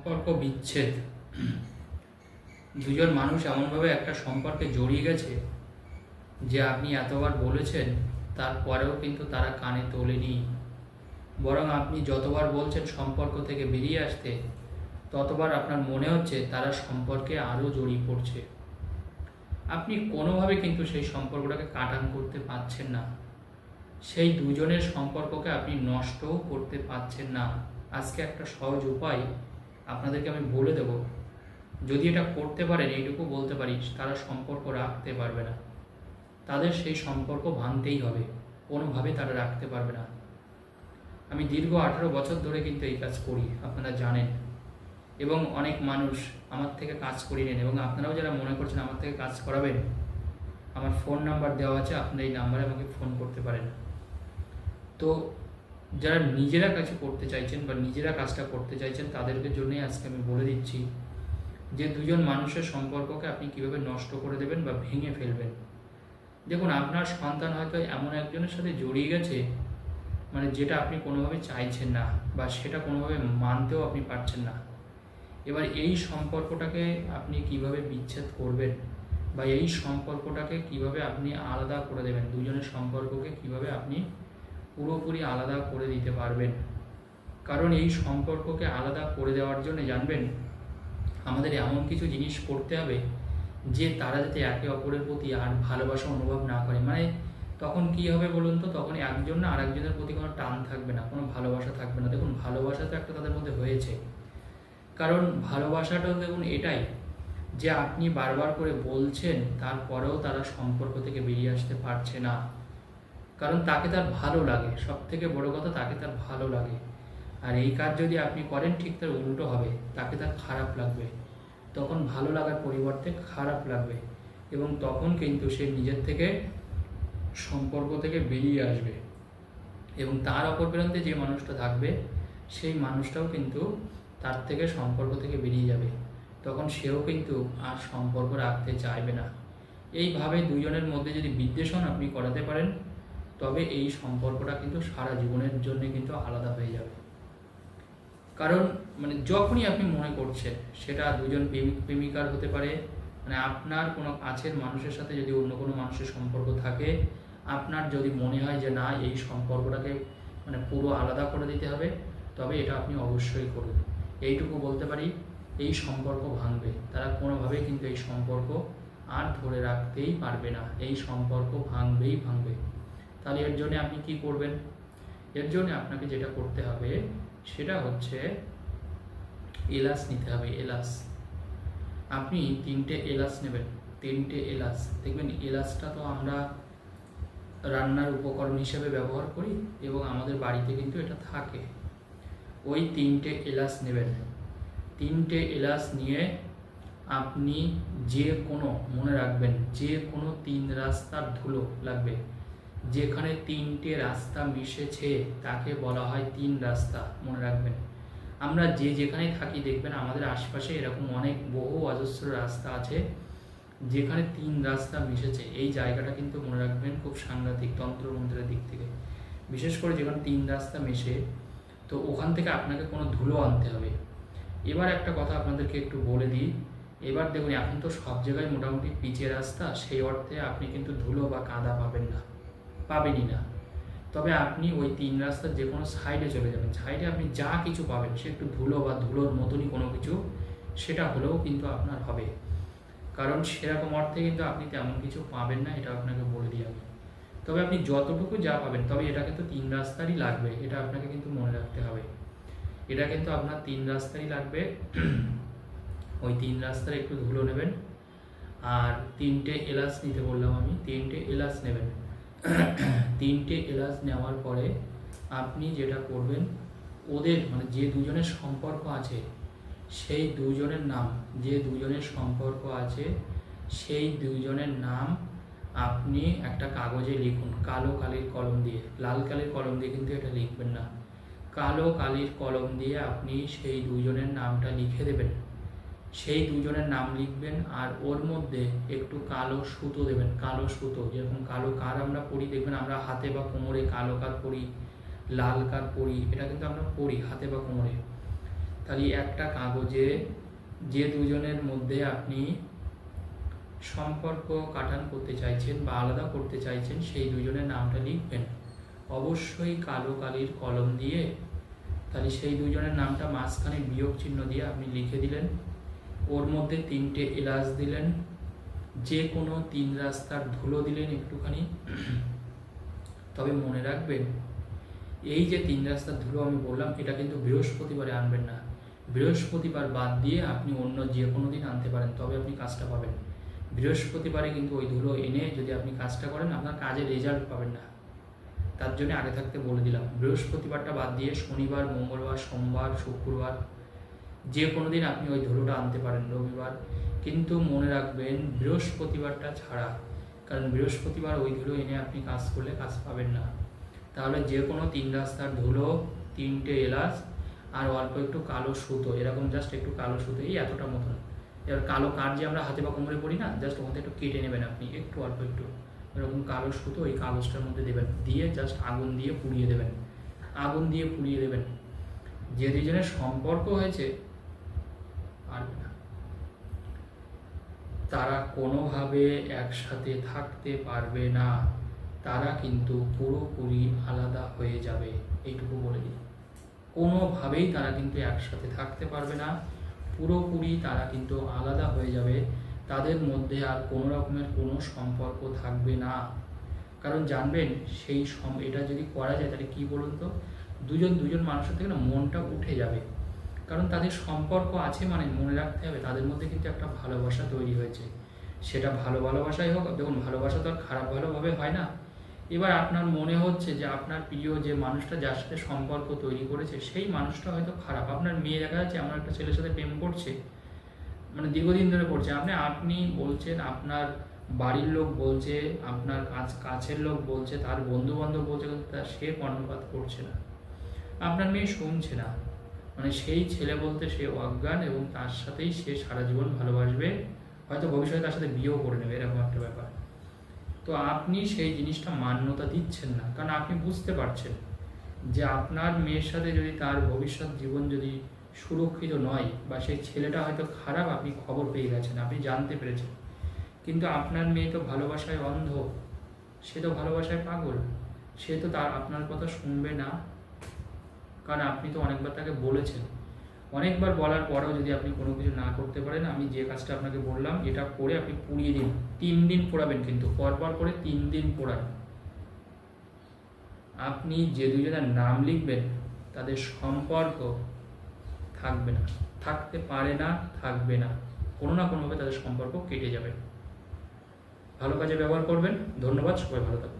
সম্পর্ক বিচ্ছেদ। দুজন মানুষ এমনভাবে একটা সম্পর্কে জড়িয়ে গেছে যে আপনি এতবার বলেছেন, তারপরেও কিন্তু তারা কানে তোলেনি। বরং আপনি যতবার বলছেন সম্পর্ক থেকে বেরিয়ে আসতে, ততবার আপনার মনে হচ্ছে তারা সম্পর্কে আরও জড়িয়ে পড়ছে। আপনি কোনোভাবে কিন্তু সেই সম্পর্কটাকে কাটান করতে পারছেন না। সেই দুজনের সম্পর্ককে আপনি নষ্টও করতে পারছেন না। আজকে একটা সহজ উপায় আপনাদেরকে আমি বলে দেব, যদি এটা করতে পারেন, এইটুকু বলতে পারি, তারা সম্পর্ক রাখতে পারবে না। তাদের সেই সম্পর্ক ভাঙতেই হবে, কোনোভাবে তারা রাখতে পারবে না। আমি দীর্ঘ আঠারো বছর ধরে কিন্তু এই কাজ করি, আপনারা জানেন। এবং অনেক মানুষ আমার থেকে কাজ করিয়ে নেন, এবং আপনারাও যারা মনে করছেন আমার থেকে কাজ করাবেন, আমার ফোন নাম্বার দেওয়া আছে, আপনারা এই নাম্বারে আমাকে ফোন করতে পারেন। তো যারা নিজেরা কাছে করতে চাইছেন বা নিজেরা কাজটা করতে চাইছেন, তাদেরকে জন্যই আজকে আমি বলে দিচ্ছি যে দুজন মানুষের সম্পর্ককে আপনি কীভাবে নষ্ট করে দেবেন বা ভেঙে ফেলবেন। দেখুন, আপনার সন্তান হয়তো এমন একজনের সাথে জড়িয়ে গেছে মানে যেটা আপনি কোনোভাবে চাইছেন না বা সেটা কোনোভাবে মানতেও আপনি পারছেন না। এবার এই সম্পর্কটাকে আপনি কীভাবে বিচ্ছেদ করবেন বা এই সম্পর্কটাকে কীভাবে আপনি আলাদা করে দেবেন, দুজনের সম্পর্ককে কীভাবে আপনি পুরোপুরি আলাদা করে দিতে পারবেন। কারণ এই সম্পর্ককে আলাদা করে দেওয়ার জন্য জানবেন, আমাদের এমন কিছু জিনিস করতে হবে যে তারা যাতে একে অপরের প্রতি আর ভালোবাসা অনুভব না করে। মানে তখন কি হবে বলুন তো? তখন একজন না আরেকজনের প্রতি কোনো টান থাকবে না, কোনো ভালোবাসা থাকবে না। দেখুন, ভালোবাসা তো একটা তাদের মধ্যে হয়েছে। কারণ ভালোবাসাটাও দেখুন এটাই যে আপনি বারবার করে বলছেন, তারপরেও তারা সম্পর্ক থেকে বেরিয়ে আসতে পারছে না। কারণ তাকে তার ভালো লাগে সব থেকে বড় কথা তাকে তার ভালো লাগে। আর এই কাজ যদি আপনি করেন, ঠিক তার উল্টো হবে, তাকে তার খারাপ লাগবে। তখন ভালো লাগার পরিবর্তে খারাপ লাগবে এবং তখন কিন্তু সে নিজের থেকে সম্পর্ক থেকে বেরিয়ে আসবে এবং তার অপর প্রান্তে যে মানুষটা থাকবে, সেই মানুষটাও কিন্তু তার থেকে সম্পর্ক থেকে বেরিয়ে যাবে। তখন সেও কিন্তু আর সম্পর্ক রাখতে চাইবে না। এইভাবে দুজনের মধ্যে যদি বিদ্বেষণ আপনি করাতে পারেন তবে এই সম্পর্কটা কিন্তু সারা জীবনের জন্য কিন্তু আলাদা হয়ে যাবে। কারণ মানে যখনই আপনি মনে করছেন সেটা দুজন প্রেমিক প্রেমিকার হতে পারে মানে আপনার কোনো কাছের মানুষের সাথে যদি অন্য কোনো মানুষের সম্পর্ক থাকে, আপনার যদি মনে হয় যে না, এই সম্পর্কটাকে মানে পুরো আলাদা করে দিতে হবে, তবে এটা আপনি অবশ্যই করুন। এইটুকু বলতে পারি, এই সম্পর্ক ভাঙবে। তারা কোনোভাবেই কিন্তু এই সম্পর্ক আর ধরে রাখতেই পারবে না। এই সম্পর্ক ভাঙবেই ভাঙবে। তাহলে এর জন্য আপনি কি করবেন? এর জন্য আপনাকে যেটা করতে হবে, সেটা হচ্ছে এলাচ নিতে হবে, এলাচ। আপনি তিনটে এলাচ নেবেন, তিনটে এলাচ। দেখবেন এলাচটা তো আমরা রান্নার উপকরণ হিসেবে ব্যবহার করি এবং আমাদের বাড়িতে কিন্তু এটা থাকে। ওই তিনটে এলাচ নেবেন। তিনটে এলাচ নিয়ে আপনি যে কোনো, মনে রাখবেন, যে কোনো তিন রাস্তার ধুলো লাগবে। যেখানে তিনটে রাস্তা মিশেছে, তাকে বলা হয় তিন রাস্তা। মনে রাখবেন। আমরা যে যেখানে থাকি, দেখবেন আমাদের আশপাশে এরকম অনেক বহু অজস্র রাস্তা আছে, যেখানে তিন রাস্তা মিশেছে। এই জায়গাটা কিন্তু মনে রাখবেন খুব সাংঘাতিক তন্ত্রমন্ত্রের দিক থেকে। বিশেষ করে যেখানে তিন রাস্তা মেশে, তো ওখান থেকে আপনাকে কোনো ধুলো আনতে হবে। এবার একটা কথা আপনাদেরকে একটু বলে দিই। এবার দেখুন, এখন তো সব জায়গায় মোটামুটি পিচের রাস্তা, সেই অর্থে আপনি কিন্তু ধুলো বা কাদা পাবেন না। পাবেনই না। তবে আপনি ওই তিন রাস্তার যে কোনো সাইডে চলে যাবেন। সাইডে আপনি যা কিছু পাবেন, সে একটু ধুলো বা ধুলোর মতনই কোনো কিছু, সেটা হলেও কিন্তু আপনার হবে। কারণ সেরকম অর্থে কিন্তু আপনি তেমন কিছু পাবেন না, এটা আপনাকে বলে দিই আমি তবে আপনি যতটুকু যা পাবেন, তবে এটা কিন্তু তিন রাস্তারই লাগবে, এটা আপনাকে কিন্তু মনে রাখতে হবে। এটা কিন্তু আপনার তিন রাস্তারই লাগবে। ওই তিন রাস্তার একটু ধুলো নেবেন। আর তিনটে এলাচ নিতে বললাম আমি, তিনটে এলাচ নেবেন। তিনটে এলাচ নেওয়ার পরে আপনি যেটা করবেন, ওদের মানে যে দুজনের সম্পর্ক আছে, সেই দুজনের নাম, যে দুজনের সম্পর্ক আছে, সেই দুজনের নাম আপনি একটা কাগজে লিখুন, কালো কালির কলম দিয়ে। লাল কালির কলম দিয়ে কিন্তু এটা লিখবেন না। কালো কালির কলম দিয়ে আপনি সেই দুজনের নামটা লিখে দেবেন। সেই দুজনের নাম লিখবেন আর ওর মধ্যে একটু কালো সুতো দেবেন, কালো সুতো। যেরকম কালো কার আমরা পরি, দেখবেন আমরা হাতে বা কোমরে কালো কার পরি, লাল কার পরি, এটা কিন্তু আমরা পরি হাতে বা কোমরে। তাহলে একটা কাগজে যে দুজনের মধ্যে আপনি সম্পর্ক কাটান করতে চাইছেন বা আলাদা করতে চাইছেন, সেই দুজনের নামটা লিখবেন। অবশ্যই কালো কালির কলম দিয়ে, তাহলে সেই দুজনের নামটা মাঝখানে বিয়োগ চিহ্ন দিয়ে আপনি লিখে দিলেন। ওর মধ্যে তিনটে এলাচ দিলেন, যে কোনো তিন রাস্তার ধুলো দিলেন একটুখানি। তবে মনে রাখবেন, এই যে তিন রাস্তার ধুলো আমি বললাম, এটা কিন্তু বৃহস্পতিবারে আনবেন না। বৃহস্পতিবার বাদ দিয়ে আপনি অন্য যে কোনো দিন আনতে পারেন, তবে আপনি কাজটা পাবেন। বৃহস্পতিবারে কিন্তু ওই ধুলো এনে যদি আপনি কাজটা করেন, আপনার কাজের রেজাল্ট পাবেন না। তার জন্য আগে থাকতে বলে দিলাম, বৃহস্পতিবারটা বাদ দিয়ে শনিবার, মঙ্গলবার, সোমবার, শুক্রবার যে কোনো দিন আপনি ওই ধুলোটা আনতে পারেন রবিবার। কিন্তু মনে রাখবেন, বৃহস্পতিবারটা ছাড়া। কারণ বৃহস্পতিবার ওই ধুলো এনে আপনি কাজ করলে কাজ পাবেন না। তাহলে যে কোনো তিন রাস্তার ধুলো, তিনটে এলাচ আর অল্প একটু কালো সুতো। এরকম জাস্ট একটু কালো সুতো এই এতটা মতন। এবার কালো কাঠ যে আমরা হাতে বা কোমরে পড়ি না জাস্ট ওখান একটু কেটে নেবেন আপনি, একটু অল্প একটু। এরকম কালো সুতো ওই কাগজটার মধ্যে দেবেন। দিয়ে জাস্ট আগুন দিয়ে পুড়িয়ে দেবেন। আগুন দিয়ে পুড়িয়ে দেবেন। যে দুজনের সম্পর্ক হয়েছে পারবে না তারা কোনোভাবে একসাথে থাকতে পারবে না। তারা কিন্তু পুরোপুরি আলাদা হয়ে যাবে। এইটুকু বলে দিই। কোনোভাবেই তারা কিন্তু একসাথে থাকতে পারবে না। পুরোপুরি তারা কিন্তু আলাদা হয়ে যাবে। তাদের মধ্যে আর কোনো রকমের কোনো সম্পর্ক থাকবে না। কারণ জানবেন, সেই সম, এটা যদি করা যায় তাহলে কি বলুন তো? দুজন দুজন মানুষের থেকে না মনটা উঠে যাবে। কারণ তাদের সম্পর্ক আছে মানে মনে রাখতে হবে, তাদের মধ্যে কিন্তু একটা ভালোবাসা তৈরি হয়েছে। সেটা ভালো ভালোবাসাই হোক, দেখুন ভালোবাসা তো আর খারাপ ভালোভাবে হয় না। এবার আপনার মনে হচ্ছে যে আপনার প্রিয় যে মানুষটা যার সাথে সম্পর্ক তৈরি করেছে, সেই মানুষটা হয়তো খারাপ। আপনার মেয়ে দেখা যাচ্ছে এমন একটা ছেলের সাথে প্রেম করছে মানে দীর্ঘদিন ধরে করছে। আপনি আপনি বলছেন আপনার বাড়ির লোক বলছে, আপনার কাছ, কাছের লোক বলছে, তার বন্ধু বান্ধব বলছে তার সে কর্ণপাত করছে না। আপনার মেয়ে শুনছে না। মানে সেই ছেলে বলতে সে অজ্ঞান এবং তার সাথেই সে সারা জীবন ভালোবাসবে। হয়তো ভবিষ্যতে তার সাথে বিয়েও করে নেবে, এরকম একটা ব্যাপার। তো আপনি সেই জিনিসটা মান্যতা দিচ্ছেন না, কারণ আপনি বুঝতে পারছেন যে আপনার মেয়ের সাথে যদি তার ভবিষ্যৎ জীবন যদি সুরক্ষিত নয় বা সেই ছেলেটা হয়তো খারাপ, আপনি খবর পেয়ে গেছেন, আপনি জানতে পেরেছেন। কিন্তু আপনার মেয়ে তো ভালোবাসায় অন্ধ, সে তো ভালোবাসায় পাগল, সে তো তার আপনার কথা শুনবে না। কারণ আপনি তো অনেকবার তাকে বলেছেন। অনেকবার বলার পরেও যদি আপনি কোনো কিছু না করতে পারেন, আমি যে কাজটা আপনাকে বললাম, এটা করে আপনি পুড়িয়ে দিন। তিন দিন পোড়াবেন কিন্তু, পরপর করে তিন দিন পোড়ান। আপনি যে দুজনের নাম লিখবেন, তাদের সম্পর্ক থাকবে না। থাকতে পারে না, থাকবে না। কোনো না কোনোভাবে তাদের সম্পর্ক কেটে যাবে। ভালো কাজে ব্যবহার করবেন। ধন্যবাদ, সবাই ভালো থাকবেন